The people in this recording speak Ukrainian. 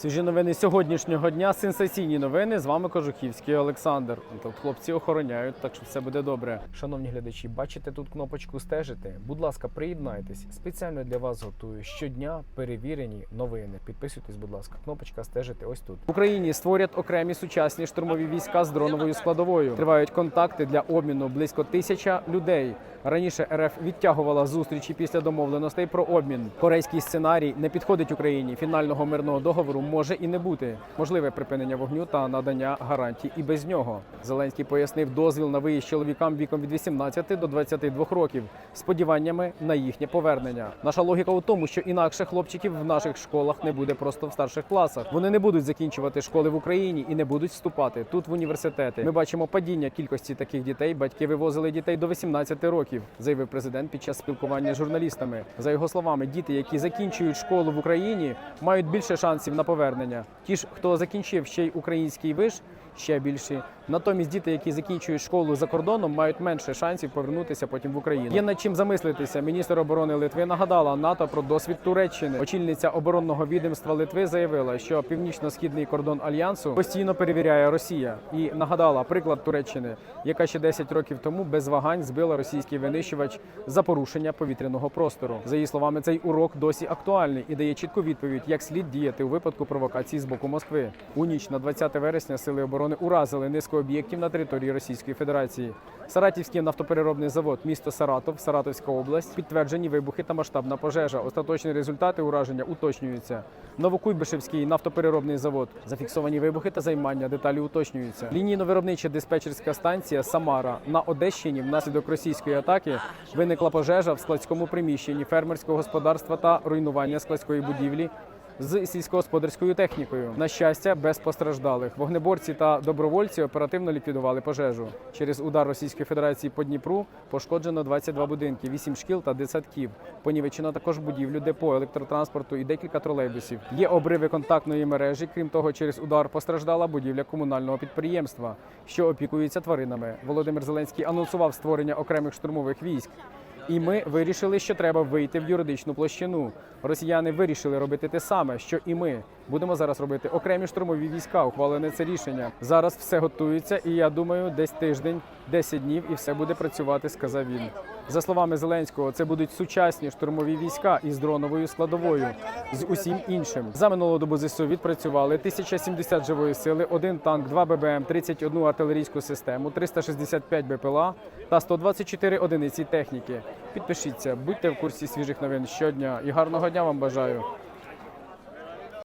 Свіжі новини сьогоднішнього дня. Сенсаційні новини. З вами Кожухівський Олександр. Тут хлопці охороняють, так що все буде добре. Шановні глядачі, бачите тут кнопочку стежити. Будь ласка, приєднайтесь. Спеціально для вас готую щодня перевірені новини. Підписуйтесь, будь ласка. Кнопочка стежити ось тут. В Україні створять окремі сучасні штурмові війська з дроновою складовою. Тривають контакти для обміну близько тисяча людей. Раніше РФ відтягувала зустрічі після домовленостей про обмін. Корейський сценарій не підходить Україні. Фінального мирного договору може і не бути. Можливе припинення вогню та надання гарантій і без нього. Зеленський пояснив дозвіл на виїзд чоловікам віком від 18 до 22 років, сподіваннями на їхнє повернення. Наша логіка у тому, що інакше хлопчиків в наших школах не буде просто в старших класах. Вони не будуть закінчувати школи в Україні і не будуть вступати тут в університети. Ми бачимо падіння кількості таких дітей. Батьки вивозили дітей до 18 років, заявив президент під час спілкування з журналістами. За його словами, діти, які закінчують школу в Україні, мають більше шансів на повернення. Ті ж, хто закінчив ще й український виш, ще більші. Натомість діти, які закінчують школу за кордоном, мають менше шансів повернутися потім в Україну. Є над чим замислитися. Міністр оборони Литви нагадала НАТО про досвід Туреччини. Очільниця оборонного відомства Литви заявила, що північно-східний кордон альянсу постійно перевіряє Росія і нагадала приклад Туреччини, яка ще 10 років тому без вагань збила російський винищувач за порушення повітряного простору. За її словами, цей урок досі актуальний і дає чітку відповідь, як слід діяти у випадку провокації з боку Москви. У ніч на 20 вересня сили оборони уразили низку об'єктів на території Російської Федерації. Саратівський нафтопереробний завод, місто Саратов, Саратовська область, підтверджені вибухи та масштабна пожежа. Остаточні результати ураження уточнюються. Новокуйбишевський нафтопереробний завод, зафіксовані вибухи та займання деталі уточнюються. Лінійно-виробнича диспетчерська станція Самара на Одещині внаслідок російської атаки виникла пожежа в складському приміщенні фермерського господарства та руйнування складської будівлі з сільськогосподарською технікою. На щастя, без постраждалих. Вогнеборці та добровольці оперативно ліквідували пожежу. Через удар Російської Федерації по Дніпру пошкоджено 22 будинки, 8 шкіл та дитсадків. Понівечено також будівлю депо електротранспорту і декілька тролейбусів. Є обриви контактної мережі. Крім того, через удар постраждала будівля комунального підприємства, що опікується тваринами. Володимир Зеленський анонсував створення окремих штурмових військ. І ми вирішили, що треба вийти в юридичну площину. Росіяни вирішили робити те саме, що і ми. Будемо зараз робити окремі штурмові війська. Ухвалене це рішення. Зараз все готується, і я думаю, десь тиждень, 10 днів, і все буде працювати. Сказав він. За словами Зеленського, це будуть сучасні штурмові війська із дроновою складовою з усім іншим. За минулу добу ЗСУ відпрацювали 1070 живої сили, один танк, 2 ББМ, 31 артилерійську систему, 365 БПЛА та 124 одиниці техніки. Підпишіться, будьте в курсі свіжих новин щодня і гарного дня вам бажаю.